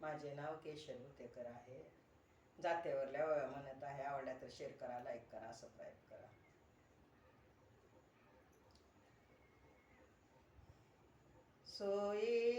माझे नाव केशव उतेकर आहे. जातेवरल्या वळ्या म्हणत आहे आवडल्या तर शेअर करा लाईक करा सबस्क्राईब करा. सोई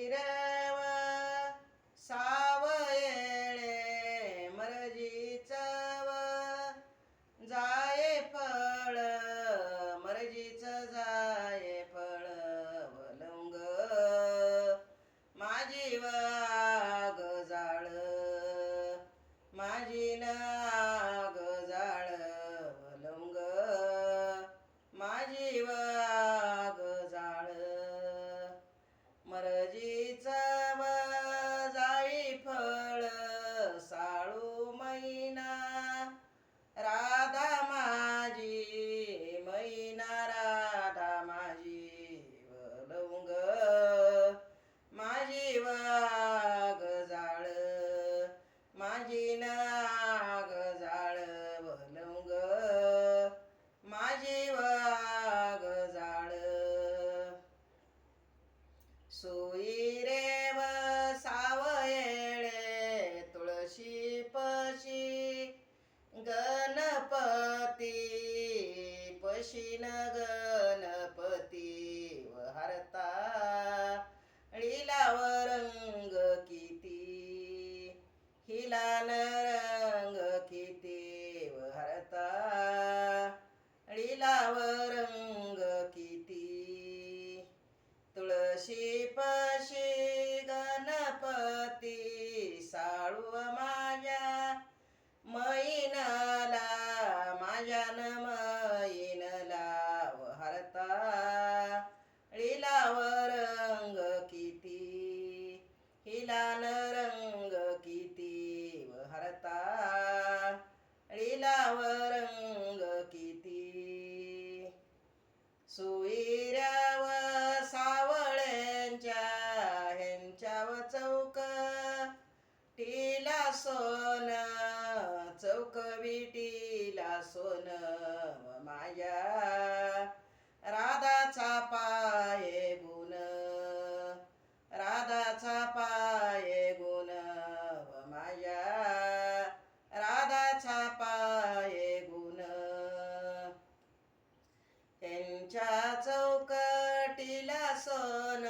चौकटीला सोन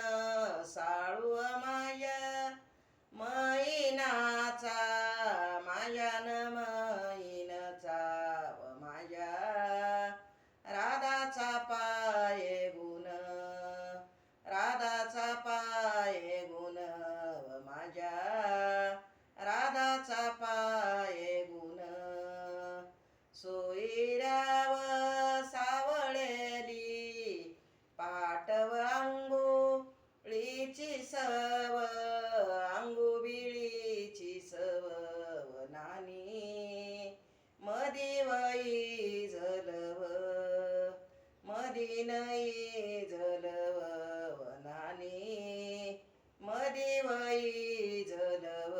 साळू माया मैनाचा मायान मैनचा व माया राधाचा पाय गुण राधाचा पाय गुण व माझ्या दिवळी जलव.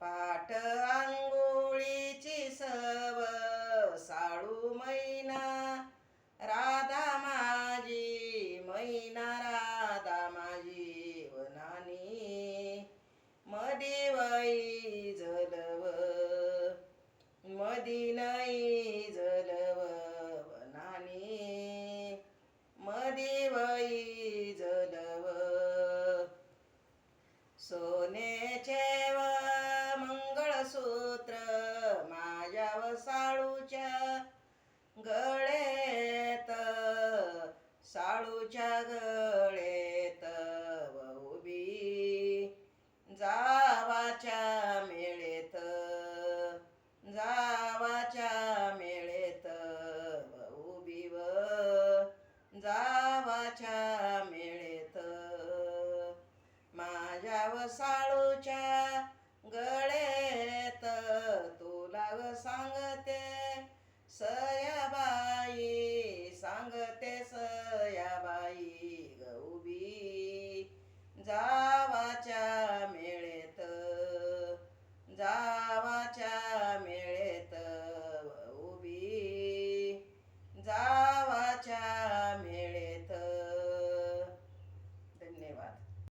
पाठ आंघोळीची सव. साळू मैना